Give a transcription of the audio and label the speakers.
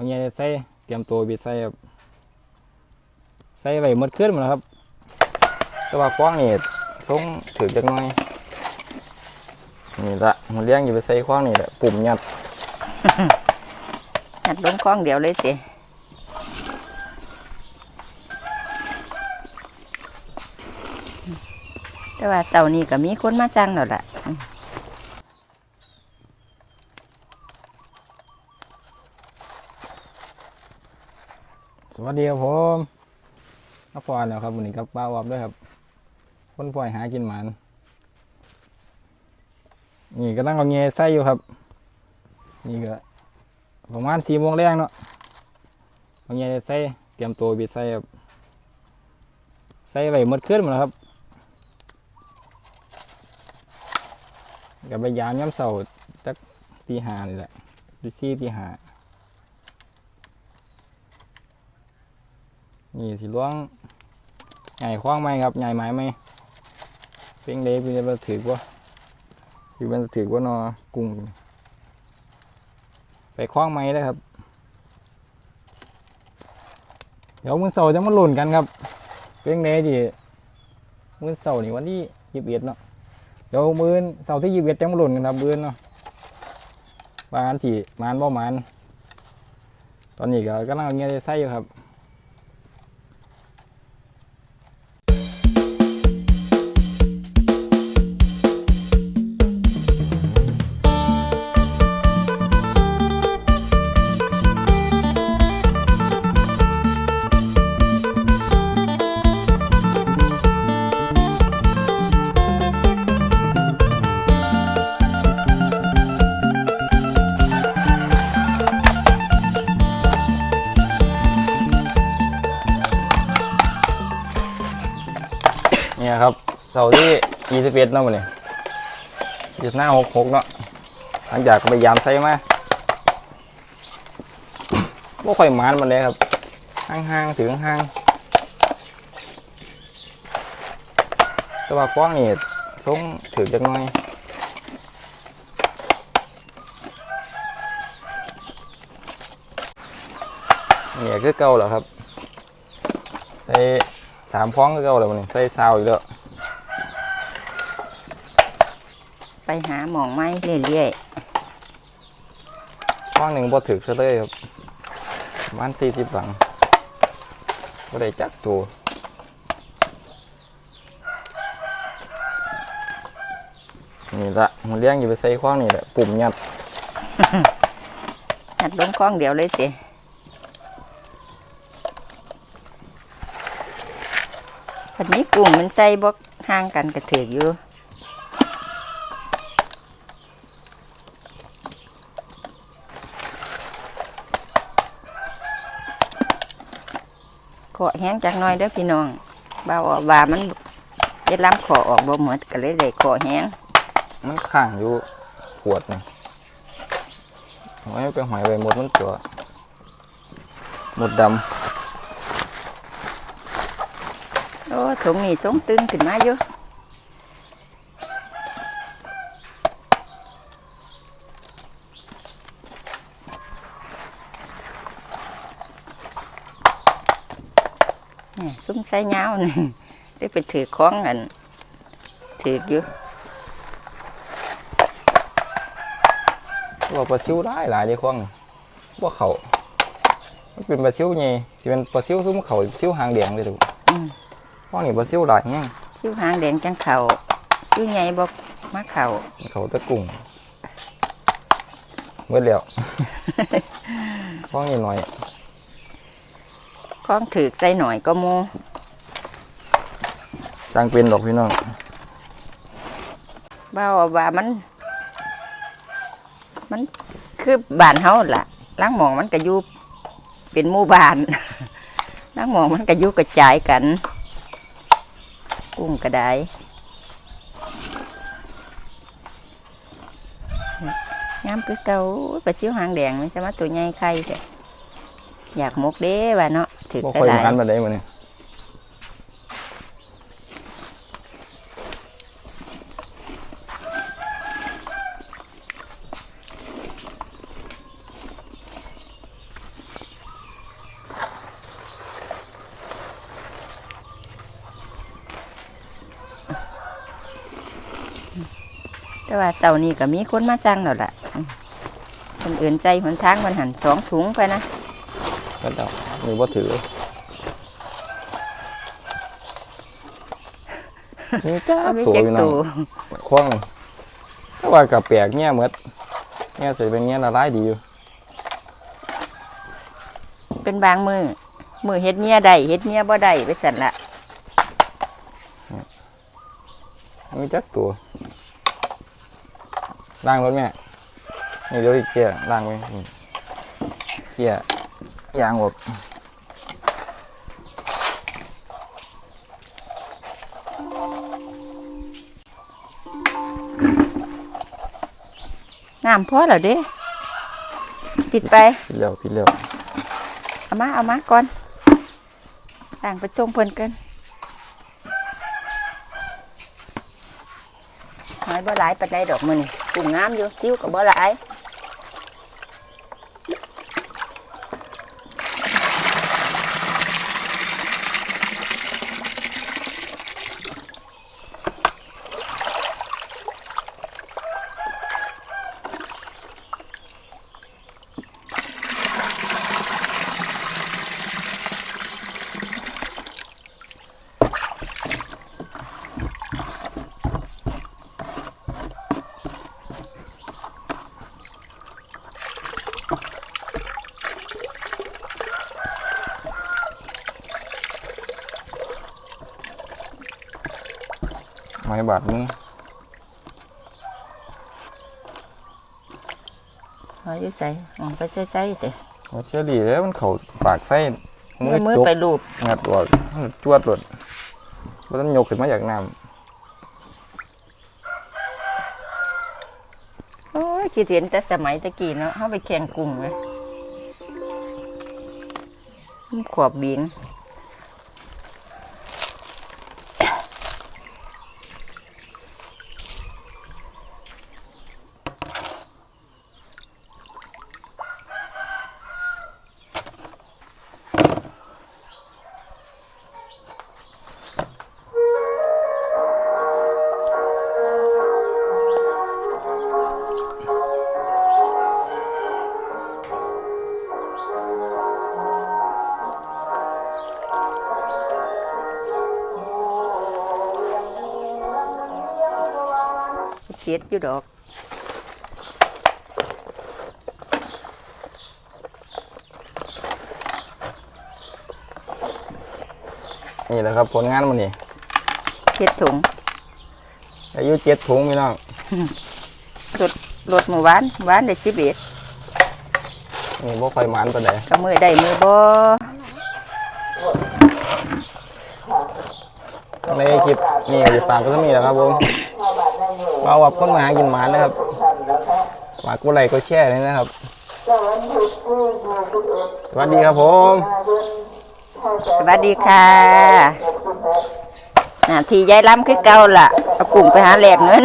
Speaker 1: เขาเนี่ยใส่เตรียมตัวไปใส่ครับใส่ไว้หมดขึ้นหมดแล้วครับ แต่ว่ากว้างนี่ทรงถือจักหน่อยนี่ละมันเลี้ยงอยู่ไปใส่กว้างนี่แหละปุ่มหยัด
Speaker 2: หยัดลงคล้องเดียวเลยสิแต่ว่าเสาร์นี้ก็มีคนมาจ้างแล้วล่ะ
Speaker 1: วัสดีครับผมนักฟอนแล้วครับวันนี้กับป้าวับด้วยครับ คนปล่อยหากินหมันนี่ก็ตั้งเอาเงยใส่อยู่ครับ นี่ก็ประมาณสี่โมงแรงเนาะเอาเงยใส่เตรียมตัวไปใส่ครับใส่ไว้หมดขึ้นหมดแล้วครับกับไปยามย้ำเสาจักตีหานี่แหละตีสี่ตีหา นี่สิล้วงใหญ่คว้างไหมครับใหญ่ไม้ไหมเพ่งเล็กเป็นจะถือว่าคือมันถือว่านอกุ้งไปคว้างไม้ได้ครับ เดี๋ยวมือเสาจะมาหล่นกันครับเพ่งเล็กจีมือเสานี่วันที่ยี่สิบเอ็ดเนาะเดี๋ยวมือเสาที่ยี่สิบเอ็ดจะมาหล่นกันครับมือเนาะบานจีมานบ่มานตอนนี้ก็กำลังเอาเงี้ยใส่อยู่ครับาร์ที่ยี่สิบเอ็ดเนาะมันนี่ยี่สิบห้าหกหกเนาะหลังจากไปยามใส่มาบ่ค่อยหมานมันเลยครับห่างๆถึงห่างแต่ว่ากว้างนี่ทรงถือจักหน่อยเนี่ยคือเก่าแล้วครับใส่สามฟ้องก็เก่าแล้วมันใส่ซาวอีกแล้ว
Speaker 2: ไปหาหมองไม้เรื่อย
Speaker 1: ฟ้องหนึ่งพอถึกซะเลยครับประมันสี่สิบหลังก็ได้จักตัวนี่ละมันเลี้ยงอยู่ไปใส่คว้างนี่แหละปุ่มยัด
Speaker 2: ๆหัดลงคล้องเดียวเลยสิคันนี้กุ้งมันใจบกห่างกันกระถืออยู่ ขอแห้งจากหน้อยเด้อพี่น้องบ่าวว่ามันเย็ดล้ำขอออกบ่หมดก็เลยได้ขอแห้ง
Speaker 1: มันข้างอยู่ขวดนี่หอยไปหอยไปหมดมันตัวหมดด
Speaker 2: โอ้ถุงนี่สงตึงขึ้นมาอยู่ นี่ซุ้มใส่เงาวนี่ได้ไปถือของอันถืออยู่ำ
Speaker 1: ว่าปลาซิวได้หลายในคว้างว่าเขามันเป็นปลาซิวไงที่เป็นปลาซิวซุ้มเขาซิวหางแดงเลยดู
Speaker 2: อืม
Speaker 1: คว้างนี่ปลาซิวหลายเนี่ย
Speaker 2: คิ้วหางแดงจังเขาคิ้วใหญ่บอกมาเขา
Speaker 1: เขาตะกุ่งเมื่อแล้วฟ้องนิดหน่อย
Speaker 2: ของถือใส่หน่อยก็โม
Speaker 1: จังเป็นดอกพี่น้อง
Speaker 2: บ้าว่ามัน มันคือบ้านเฮาล่ะล้างหมองมันก็อยู่เป็นหมู่บ้านล้างหมองมันก็อยู่กระจายกัน กุ้งกระไดงามคือเก่าปลาซิวหางแดงมันจะมาตัวใหญ่ไข่แต่อยากหมกเด้ว่าเนาะ ถือ
Speaker 1: บ่ค่อย่
Speaker 2: ลาย
Speaker 1: มันมาได้มื้อนี้
Speaker 2: แต่ว่าเสาร์นี้ก็มีคนมาจ้างแล้วละคนอื่นใจหนทางมันหันสองถุงไปนะ
Speaker 1: ก็ต้องมีบ่ถือมีจ้า
Speaker 2: เอามี
Speaker 1: ตัว
Speaker 2: เจ็ก
Speaker 1: พี่น้อ
Speaker 2: ตู
Speaker 1: งคว้างนี่แต่ว่ากับแปลกเงี้ยเหมือนเงี้ยใส่เป็นเงี้ยละลายดีอยู่
Speaker 2: เป็นบางมือมือเฮ็ดเมียได้เฮ็ดเมียบ่ได้ไปสั่นละ
Speaker 1: มีจักตัวล้างรถแม่นี่เดี๋ยวอีกเกียร์ล้างไว้นี่เกียร์ ยางอบ
Speaker 2: น้ำพอแล้วเด้ปิดไป
Speaker 1: พี่เลี้ยวพี่เลี้ยว
Speaker 2: เอามาเอามาก่อนต่างไปจงเพิ่นกันหอยบ่หลายปานใดดอกมื้อนี่กุ้งงามอยู่ซิวก็บ่หลาย
Speaker 1: ไม้บาดมึง
Speaker 2: หอยอยู่ใส่มองไปใส่ใส่สิ
Speaker 1: มาเชื่อดีแล้วมันเข่าปากไส้มื
Speaker 2: มื
Speaker 1: อ
Speaker 2: อมือ
Speaker 1: จุก
Speaker 2: ไปลูบ
Speaker 1: งัดตัวจวดหลดมันต้องยกขึ้นมาจากน้
Speaker 2: โอ้ยคิดเห็นแต่สมัยตะกี้เนาะเฮาไปแข่งกุ้งเลยขวบบิง เจ็ดอยู่ดอกำ
Speaker 1: นี่แหละครับผลงานมันนี่
Speaker 2: เจ็ดถุง
Speaker 1: อายุเจ็ดถุงพี่น้อง
Speaker 2: รถหมู่บ้านหมู่บ้านได้สิบเอ็ด
Speaker 1: นี่บ่ค่อยหมันปานใด
Speaker 2: ก็มือได้มือบ่
Speaker 1: ในคลิปนี่อยู่ฝากก็ต้องมีแหละครับผม มาวับคนมาหากินหมานนะครับหมากกูไลกูแช่เลยนะครับ สวัสดีครับผม
Speaker 2: สวัสดีค่ะหน้าที่ยายล้ำคือเก่าล่ะเอากลุ่มไปหาแหลกเงิน